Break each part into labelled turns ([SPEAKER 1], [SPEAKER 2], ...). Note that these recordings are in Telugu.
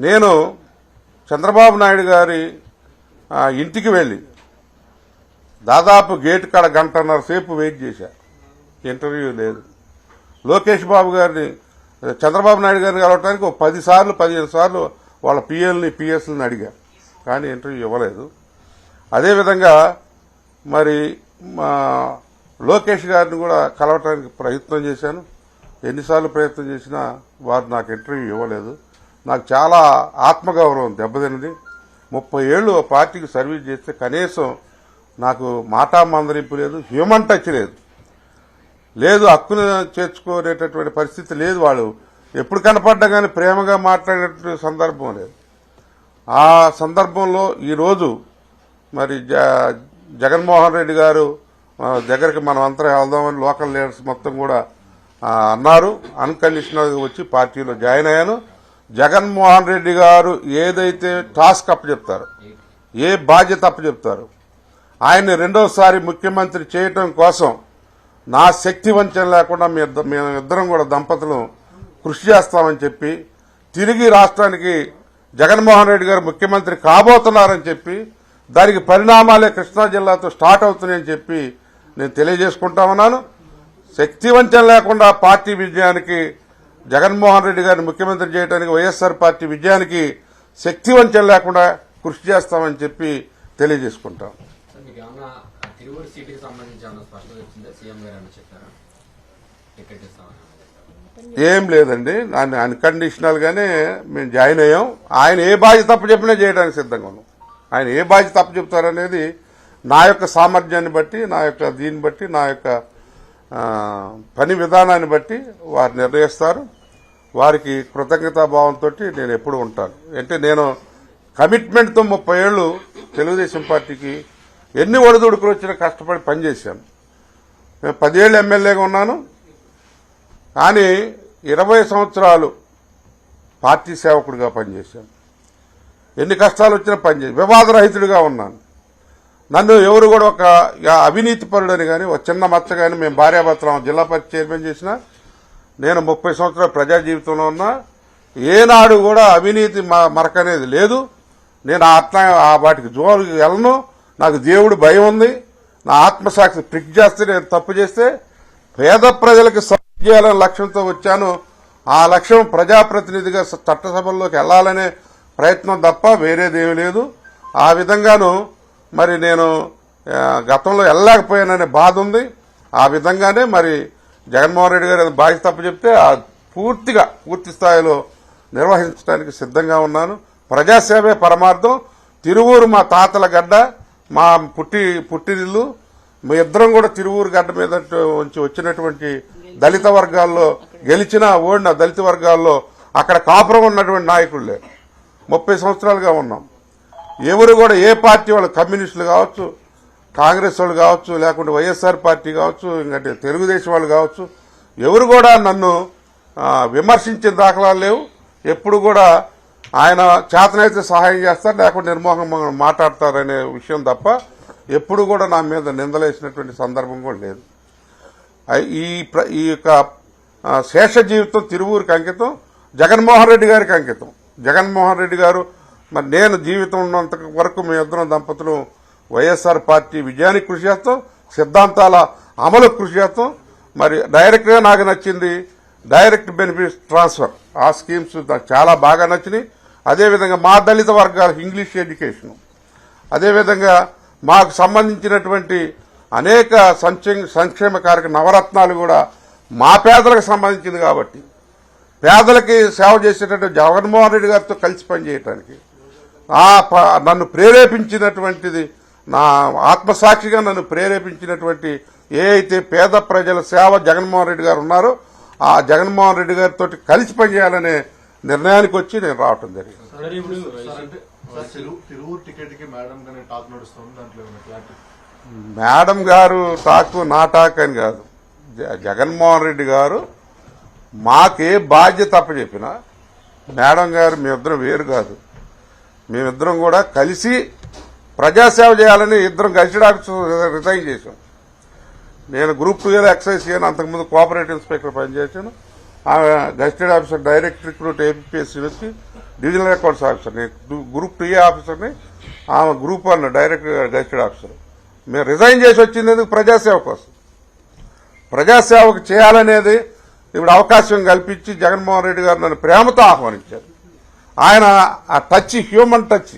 [SPEAKER 1] నేను చంద్రబాబు నాయుడు గారి ఇంటికి వెళ్ళి దాదాపు గేట్ కాడ గంటన్నర సేపు వెయిట్ చేశా. ఇంటర్వ్యూ లేదు. లోకేష్ బాబు గారిని చంద్రబాబు నాయుడు గారిని కలవటానికి ఒక పది సార్లు పదిహేను సార్లు వాళ్ళ పిఎల్ని పిఎస్ని అడిగా. కానీ ఇంటర్వ్యూ ఇవ్వలేదు. అదేవిధంగా మరి మా లోకేష్ గారిని కూడా కలవటానికి ప్రయత్నం చేశాను. ఎన్నిసార్లు ప్రయత్నం చేసినా వారు నాకు ఇంటర్వ్యూ ఇవ్వలేదు. నాకు చాలా ఆత్మగౌరవం దెబ్బతిన్నది. ముప్పై ఏళ్ళు పార్టీకి సర్వీస్ చేస్తే కనీసం నాకు మాటా మందరింపు లేదు హ్యూమన్ టచ్ లేదు. లేదు హక్కును చేర్చుకునేటటువంటి పరిస్థితి లేదు వాళ్ళు. ఎప్పుడు కనపడ్డా కానీ ప్రేమగా మాట్లాడేటువంటి సందర్భం లేదు. ఆ సందర్భంలో ఈరోజు మరి జ- జగన్మోహన్ రెడ్డి గారు దగ్గరికి మనం అంతా వెళ్దామని లోకల్ లీడర్స్ మొత్తం కూడా అన్నారు. అన్కండిషనల్గా వచ్చి పార్టీలో జాయిన్ అయ్యాను. జగన్మోహన్ రెడ్డి గారు ఏదైతే టాస్క్ అప్పచెప్తారు ఏ బాధ్యత అప్పచెప్తారు ఆయన్ని రెండోసారి ముఖ్యమంత్రి చేయటం కోసం నా శక్తి వంచన లేకుండా మీ మేము ఇద్దరం కూడా దంపతులు కృషి చేస్తామని చెప్పి తిరిగి రాష్ట్రానికి జగన్మోహన్ రెడ్డి గారు ముఖ్యమంత్రి కాబోతున్నారని చెప్పి దానికి పరిణామాలే కృష్ణా జిల్లాతో స్టార్ట్ అవుతున్నాయని చెప్పి నేను తెలియజేసుకుంటా ఉన్నాను. శక్తి వంచన లేకుండా పార్టీ విజయానికి జగన్మోహన్ రెడ్డి గారిని ముఖ్యమంత్రి చేయడానికి వైఎస్ఆర్ పార్టీ విజయానికి శక్తి వంచన లేకుండా కృషి చేస్తామని చెప్పి తెలియజేసుకుంటాం. ఏం లేదండి. ఆయన అన్కండిషనల్ గానే మేము జాయిన్ అయ్యాం. ఆయన ఏ బాధ్యత తప్పు చెప్పినా చేయడానికి సిద్ధంగా ఉన్నాం. ఆయన ఏ బాధ్యత తప్పు చెప్తారనేది నా యొక్క సామర్థ్యాన్ని బట్టి నా యొక్క దీన్ని బట్టి నా యొక్క పని విధానాన్ని బట్టి వారు నిర్ణయిస్తారు. వారికి కృతజ్ఞతాభావంతో నేను ఎప్పుడు ఉంటాను. అంటే నేను కమిట్మెంట్తో ముప్పై ఏళ్ళు తెలుగుదేశం పార్టీకి ఎన్ని ఒడిదుడుకులు వచ్చినా కష్టపడి పనిచేశాను. నేను పదేళ్ళు ఎమ్మెల్యేగా ఉన్నాను. కానీ ఇరవై సంవత్సరాలు పార్టీ సేవకుడిగా పనిచేశాను. ఎన్ని కష్టాలు వచ్చినా పనిచేసి వివాదరహితుడిగా ఉన్నాను. నన్ను ఎవరు కూడా ఒక అవినీతి పరుడని కానీ ఒక చిన్న మచ్చ కానీ మేము భార్యాభర్తలం జిల్లా పరిషత్ చైర్మన్ చేసిన నేను ముప్పై సంవత్సరాల ప్రజా జీవితంలో ఉన్నా ఏనాడు కూడా అవినీతి మరకనేది మరక అనేది లేదు. నేను అట్లా ఆ వాటికి జోలికి వెళ్ళను. నాకు దేవుడు భయం ఉంది. నా ఆత్మసాక్షి ప్రిక్ చేస్తే నేను తప్పు చేస్తే పేద ప్రజలకు సహాయం చేయాలనే లక్ష్యంతో వచ్చాను. ఆ లక్ష్యం ప్రజాప్రతినిధిగా చట్టసభల్లోకి వెళ్ళాలనే ప్రయత్నం తప్ప వేరేదేమీ లేదు. ఆ విధంగాను మరి నేను గతంలో వెళ్ళలేకపోయాననే బాధ ఉంది. ఆ విధంగానే మరి జగన్మోహన్ రెడ్డి గారు బాధ్యత తప్ప చెప్తే ఆ పూర్తిగా పూర్తి స్థాయిలో నిర్వహించడానికి సిద్ధంగా ఉన్నాను. ప్రజాసేవే పరమార్థం. తిరువూరు మా తాతల గడ్డ మా పుట్టి పుట్టినిల్లు మీ ఇద్దరం కూడా తిరువూరు గడ్డ మీద నుంచి వచ్చినటువంటి దళిత వర్గాల్లో గెలిచిన ఓడిన దళిత వర్గాల్లో అక్కడ కాపురం ఉన్నటువంటి నాయకులు. ముప్పై సంవత్సరాలుగా ఉన్నాం. ఎవరు కూడా ఏ పార్టీ వాళ్ళు కమ్యూనిస్టులు కావచ్చు కాంగ్రెస్ వాళ్ళు కావచ్చు లేకుంటే వైఎస్ఆర్ పార్టీ కావచ్చు ఇంకంటే తెలుగుదేశం వాళ్ళు కావచ్చు ఎవరు కూడా నన్ను విమర్శించిన దాఖలాలు లేవు. ఎప్పుడు కూడా ఆయన చేతనైతే సహాయం చేస్తారు లేకుంటే నిర్మోహంగా మాట్లాడతారనే విషయం తప్ప ఎప్పుడు కూడా నా మీద నిందలేసినటువంటి సందర్భం కూడా లేదు. ఈ ప్ర- ఈ యొక్క శేష జీవితం తిరువూరికి అంకితం జగన్మోహన్ రెడ్డి గారికి అంకితం. జగన్మోహన్ రెడ్డి గారు మరి నేను జీవితం ఉన్నంత వరకు మీ ఇద్దరం దంపతులు వైఎస్ఆర్ పార్టీ విజయానికి కృషి చేస్తాం సిద్ధాంతాల అమలు కృషి చేస్తాం. మరి డైరెక్ట్గా నాకు నచ్చింది డైరెక్ట్ బెనిఫిట్ ట్రాన్స్ఫర్. ఆ స్కీమ్స్ నాకు చాలా బాగా నచ్చినాయి. అదేవిధంగా మా దళిత వర్గాలకు ఇంగ్లీష్ ఎడ్యుకేషన్. అదేవిధంగా మాకు సంబంధించినటువంటి అనేక సంక్షేమ సంక్షేమ కార్యక్రమ నవరత్నాలు కూడా మా పేదలకు సంబంధించింది కాబట్టి పేదలకి సేవ చేసేటట్టు జగన్మోహన్ రెడ్డి గారితో కలిసి పనిచేయటానికి ఆ నన్ను ప్రేరేపించినటువంటిది నా ఆత్మసాక్షిగా నన్ను ప్రేరేపించినటువంటి ఏ అయితే పేద ప్రజల సేవ జగన్మోహన్ రెడ్డి గారు ఉన్నారో ఆ జగన్మోహన్ రెడ్డి గారితో కలిసి పనిచేయాలనే నిర్ణయానికి వచ్చి నేను రావటం జరిగింది.
[SPEAKER 2] సార్ ఇప్పుడు సార్ అంటే సార్ తిరువు తిరువురు టికెట్కి మేడం
[SPEAKER 1] గారు టాకు నా టాక్ అని కాదు. జ- జగన్మోహన్ రెడ్డి గారు మాకే బాధ్యత అప్పచెప్పిన మేడం గారు మేమిద్దరం వేరు కాదు. మేమిద్దరం కూడా కలిసి ప్రజాసేవ చేయాలని ఇద్దరం గజిటెడ్ ఆఫీసర్ రిజైన్ చేశాం. నేను గ్రూప్ టూ ఎక్సైజ్ చేయను అంతకుముందు కోఆపరేటివ్ ఇన్స్పెక్టర్ పనిచేశాను. ఆమె gazetted officer direct recruit APSC వచ్చి డివిజనల్ అకౌంట్స్ ఆఫీసర్. నేను గ్రూప్ టీ ఆఫీసర్ని ఆమె group one direct gazetted officer. మేము రిజైన్ చేసి వచ్చింది ఎందుకు? ప్రజాసేవ కోసం. ప్రజాసేవకు చేయాలనేది ఇప్పుడు అవకాశం కల్పించి జగన్మోహన్ రెడ్డి గారు నన్ను ప్రేమతో ఆహ్వానించారు. ఆయన ఆ టచ్ హ్యూమన్ టచ్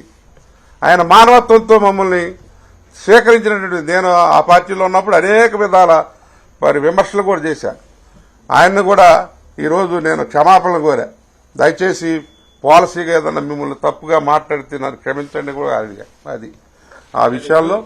[SPEAKER 1] ఆయన మానవత్వంతో మమ్మల్ని స్వీకరించినటువంటి నేను ఆ పార్టీలో ఉన్నప్పుడు అనేక విధాల మరి విమర్శలు కూడా చేశాను ఆయన్ని కూడా ఈరోజు నేను క్షమాపణ కోరా. దయచేసి పాలసీగా ఏదన్నా మిమ్మల్ని తప్పుగా మాట్లాడితే నన్ను క్షమించండి కూడా అది అది. ఆ విషయాల్లో